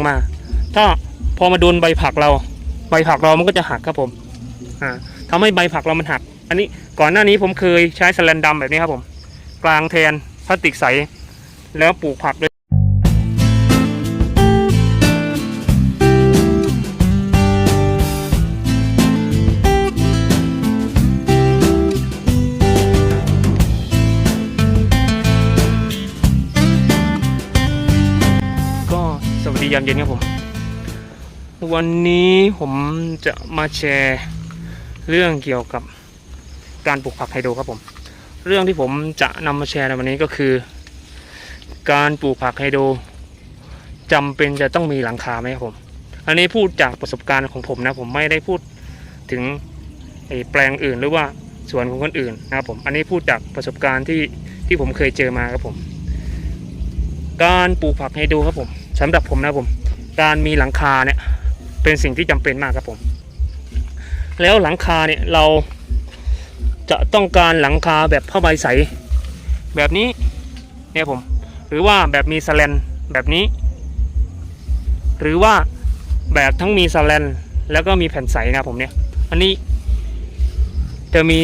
งมา ถ้าพอมาโดนใบผักเรา ใบผักเรามันก็จะหักครับผมอ่าทำให้ใบผักเรามันหัก อันนี้ก่อนหน้านี้ผมเคยใช้สแลนดำแบบนี้ครับผม กลางแทนพลาสติกใส แล้วปลูกผักด้วย ยามเย็นครับผม วันนี้ผมจะมาแชร์เรื่องเกี่ยวกับการปลูกผักไฮโดรครับผม เรื่องที่ผมจะนำมาแชร์ในวันนี้ก็คือ การปลูกผักไฮโดรจำเป็นจะต้องมีหลังคาไหมครับผม อันนี้พูดจากประสบการณ์ของผมนะผมไม่ได้พูดถึงไอ้แปลงอื่นหรือว่าสวนของคนอื่นนะครับผม อันนี้พูดจากประสบการณ์ที่ที่ผมเคยเจอมาครับผม การปลูกผักไฮโดรครับผม สำหรับผมนะผม การมีหลังคาเนี่ยเป็นสิ่งที่จำเป็นมากครับผม แล้วหลังคาเนี่ยเราจะต้องการหลังคาแบบผ้าใบใส แบบนี้เนี่ยผม หรือว่าแบบมีสแลนแบบนี้ หรือว่าแบบทั้งมีสแลนแล้วก็มีแผ่นใสนะผมเนี่ยอันนี้จะมี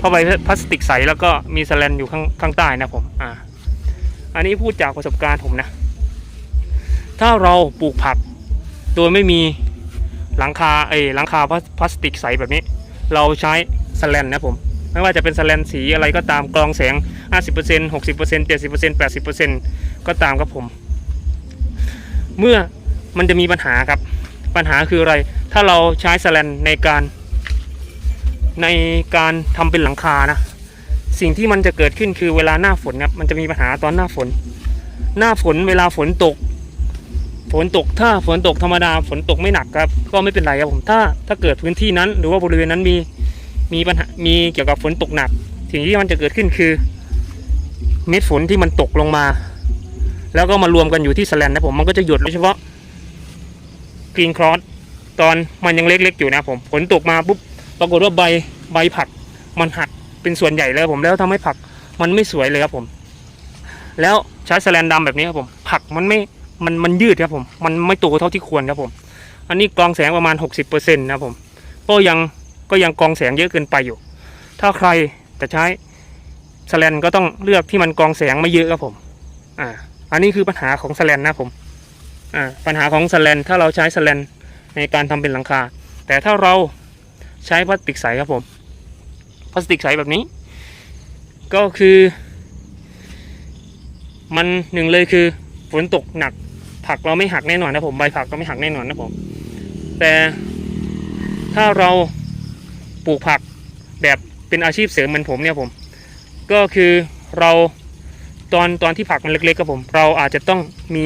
ผ้าใบพลาสติกใสแล้วก็มีสแลนอยู่ข้างข้างใต้นะผมอ่าอันนี้พูดจากประสบการณ์ผมนะ ถ้าเราปลูกผัก โดยไม่มีหลังคาเอยหลังคาพลาสติกใสแบบนี้ เราใช้สแลนนะผม ไม่ว่าจะเป็นสแลนสีอะไรก็ตามกรองแสง 50% 60% 70% 80%ก็ตามครับผม เมื่อมันจะมีปัญหาครับ ปัญหาคืออะไร ถ้าเราใช้สแลนในการ ในการทำเป็นหลังคานะ สิ่งที่มันจะเกิดขึ้นคือเวลาหน้าฝนครับ มันจะมีปัญหาตอนหน้าฝน หน้าฝนเวลาฝนตก ฝนตกถ้าฝนตกธรรมดาฝนตกไม่หนักครับ ก็ไม่เป็นไรครับผมถ้าถ้าเกิดพื้นที่นั้น หรือว่าบริเวณนั้นมีมีปัญหามีเกี่ยวกับฝนตกหนักสิ่งที่มันจะเกิดขึ้นคือ เม็ดฝนที่มันตกลงมา แล้วก็มารวมกันอยู่ที่สแลนนะผมมันก็จะหยดโดยเฉพาะกรีนครอสตอนมันยังเล็กๆอยู่นะผมฝนตกมาปุ๊บปรากฏว่าใบใบผักมันหักเป็นส่วนใหญ่เลยครับผมแล้วทำให้ผักมันไม่สวยเลยครับผม แล้วใช้สแลนดำแบบนี้ครับผม ผักมันไม่ มันมันยืดครับผม มันไม่โตเท่าที่ควรครับผม อันนี้กรองแสงประมาณ 60%นะครับผม ก็ยังก็ยังกรองแสงเยอะเกินไปอยู่ ถ้าใครจะใช้แสแลนก็ต้องเลือกที่มันกรองแสงไม่เยอะครับผม อ่า อันนี้คือปัญหาของแสแลนนะผม อ่า ปัญหาของแสแลนถ้าเราใช้แสแลนในการทำเป็นหลังคา แต่ถ้าเราใช้พลาสติกใสครับผม พลาสติกใสแบบนี้ ก็คือ มันหนึ่งเลยคือฝนตกหนัก ผักเราไม่หักแน่นอนนะผมใบผักก็ไม่หักแน่นอนนะผม แต่ถ้าเราปลูกผักแบบเป็นอาชีพเสริมเหมือนผมเนี่ยผม ก็คือเราตอนตอนที่ผักมันเล็กๆครับผม เราอาจจะต้องมี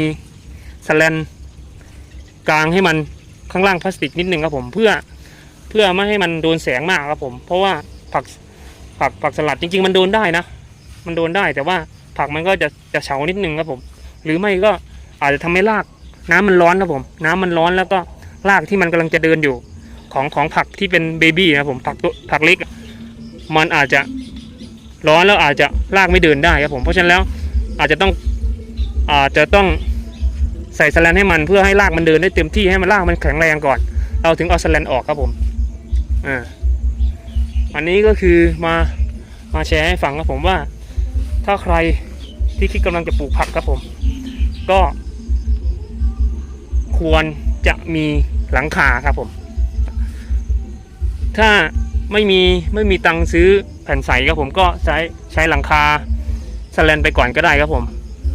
สแลนกลางให้มันข้างล่างพลาสติกนิดนึงครับผมเพื่อเพื่อไม่ให้มันโดนแสงมากครับผม เพราะว่าผักผักผักสลัดจริง ๆ มันโดนได้นะ มันโดนได้แต่ว่าผักมันก็จะจะเฉานิดนึงครับผม หรือไม่ก็ อาจจะทำให้รากน้ำมันร้อนครับผม น้ำมันร้อนแล้วก็รากที่มันกำลังจะเดินอยู่ ของของผักที่เป็นเบบี้นะผมผักตัวผักเล็ก มันอาจจะร้อนแล้วอาจจะรากไม่เดินได้ครับผมเพราะฉะนั้นแล้วอาจจะต้องอาจจะต้องใส่สแลนให้มันเพื่อให้รากมันเดินได้เต็มที่ให้มันรากมันแข็งแรงก่อน เราถึงเอาสแลนออกครับผมอ่าอันนี้ก็คือมามาแชร์ให้ฟังครับผมว่า ถ้าใครที่คิดกำลังจะปลูกผักครับผม ก็ ควรจะมีหลังคาครับผม ถ้าไม่มีไม่มีตังซื้อแผ่นใสครับผมก็ใช้ใช้หลังคาสแลนไปก่อนก็ได้ครับผม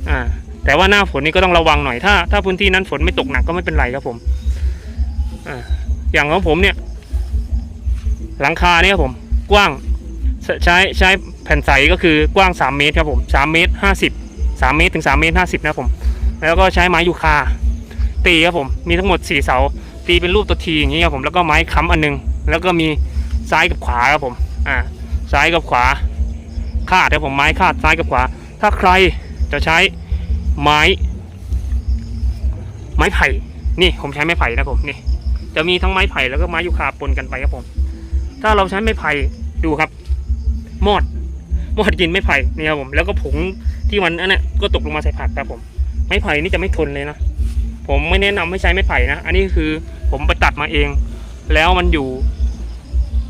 อ่าแต่ว่าหน้าฝนนี่ก็ต้องระวังหน่อยถ้าถ้าพื้นที่นั้นฝนไม่ตกหนักก็ไม่เป็นไรครับผมอ่าอย่างของผมเนี่ย หลังคาเนี่ยครับผมกว้างใช้ใช้ใช้แผ่นใสก็คือกว้าง 3 เมตรครับผม3เมตร50 3เมตรถึง3เมตร50นะครับผม แล้วก็ใช้ไม้ยูคา ตีครับผมมีทั้งหมด4เสาตีเป็นรูปตัวทีอย่างนี้ครับผมแล้วก็ไม้ค้ำอันหนึง แล้วก็มีซ้ายกับขวาครับผมอ่าซ้ายกับขวาคาดครับผมไม้คาดซ้ายกับขวา ถ้าใครจะใช้ไม้ ไม้ไผ่นี่ผมใช้ไม้ไผ่นะผมนี่จะมีทั้งไม้ไผ่แล้วก็ไม้ยูคาปนกันไปครับผม ถ้าเราใช้ไม้ไผ่ดูครับ มอดมอดกินไม้ไผ่นี่ครับผมแล้วก็ผงที่มันอันนั้ก็ตกลงมาใส่ผักครับผม ไม้ไผ่นี่จะไม่ทนเลยนะ ผมไม่แนะนำให้ใช้ไม้ไผ่นะ อันนี้คือผมไปตัดมาเอง แล้วมันอยู่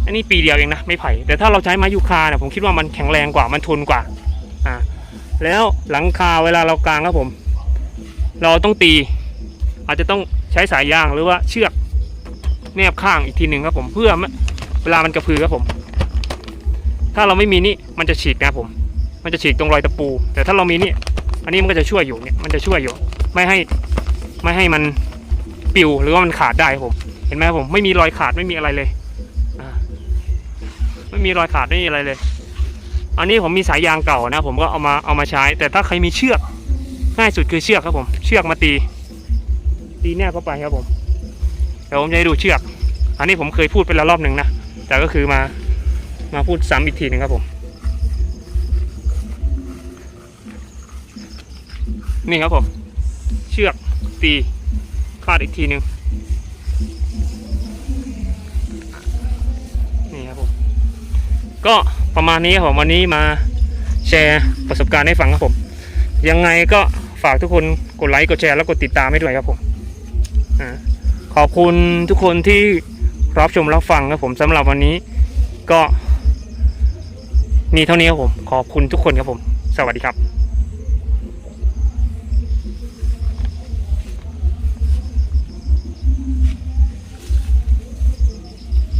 อันนี้ปีเดียวเองนะไม้ไผ่ แต่ถ้าเราใช้ไม้ยูคาเนี่ยผมคิดว่ามันแข็งแรงกว่า มันทนกว่า อ่า แล้วหลังคาเวลาเรากางครับผม เราต้องตี อาจจะต้องใช้สายยางหรือว่าเชือกแนบข้างอีกทีหนึ่งครับผมเพื่อไม่เวลามันกระพือครับผม ถ้าเราไม่มีนี่มันจะฉีกนะครับผม มันจะฉีกตรงรอยตะปู แต่ถ้าเรามีนี่อันนี้มันก็จะช่วยอยู่เนี่ยมันจะช่วยอยู่ ไม่ให้ ไม่ให้มันปิวหรือว่ามันขาดได้ครับผม เห็นไหมครับผมไม่มีรอยขาดไม่มีอะไรเลยไม่มีรอยขาดไม่มีอะไรเลย อันนี้ผมมีสายยางเก่านะ ผมก็เอามาเอามาใช้ แต่ถ้าใครมีเชือกง่ายสุดคือเชือกครับผม เชือกมาตี ตีแนบเข้าไปครับผมเดี๋ยวผมจะให้ดูเชือก อันนี้ผมเคยพูดไปแล้วรอบหนึ่งนะแต่ก็คือมามาพูดซ้ำอีกทีหนึ่งครับผม นี่ครับผม เชือก ตีคาดอีกทีหนึ่งนี่ครับผมก็ประมาณนี้ครับผมวันนี้มาแชร์ประสบการณ์ให้ฟังครับผม ยังไงก็ฝากทุกคนกดไลค์กดแชร์แล้วกดติดตามให้ด้วยครับผมอาขอบคุณทุกคนที่รับชมรับฟังครับผมสำหรับวันนี้ก็มีเท่านี้ครับผม ขอบคุณทุกคนครับผม สวัสดีครับ